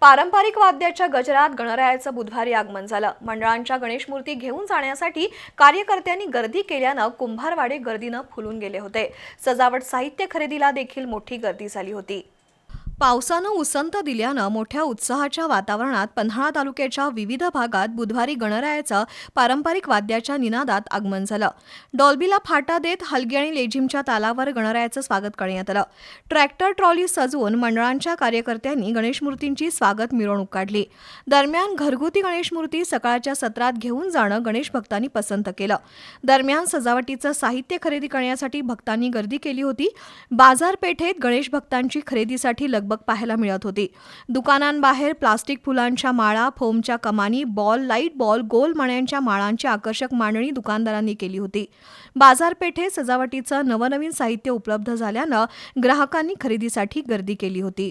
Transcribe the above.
पारंपरिक वाद्याच्या गजरात गणरायाचं बुधवारी आगमन झालं. मंडळांच्या गणेशमूर्ती घेऊन जाण्यासाठी कार्यकर्त्यांनी गर्दी केल्यानं कुंभारवाडे गर्दीनं फुलून गेले होते. सजावट साहित्य खरेदीला देखील मोठी गर्दी झाली होती. पावसानं उसंत दिल्यानं मोठ्या उत्साहाच्या वातावरणात पन्हाळा तालुक्याच्या विविध भागात बुधवारी गणरायाचं पारंपरिक वाद्याच्या निनादात आगमन झालं. डॉल्बीला फाटा देत हलगी आणि लेझिमच्या तालावर गणरायाचं स्वागत करण्यात आलं. ट्रॅक्टर ट्रॉली सजवून मंडळांच्या कार्यकर्त्यांनी गणेशमूर्तींची स्वागत मिरवणूक काढली. दरम्यान घरगुती गणेशमूर्ती सकाळच्या सत्रात घेऊन जाणं गणेश भक्तांनी पसंत केलं. दरम्यान सजावटीचं साहित्य खरेदी करण्यासाठी भक्तांनी गर्दी केली होती. बाजारपेठेत गणेश भक्तांची खरेदीसाठी लगबग पाहायला मिळत होती. दुकानांबाहेर प्लास्टिक फुलांच्या माळा फोमच्या कमानी बॉल लाइट बॉल गोल मण्यांच्या माळांची आकर्षक मांडणी दुकानदारांनी केली होती. बाजारपेठेत सजावटीचं नवनवीन साहित्य उपलब्ध झाल्यानं ग्राहकांनी खरेदीसाठी गर्दी केली होती.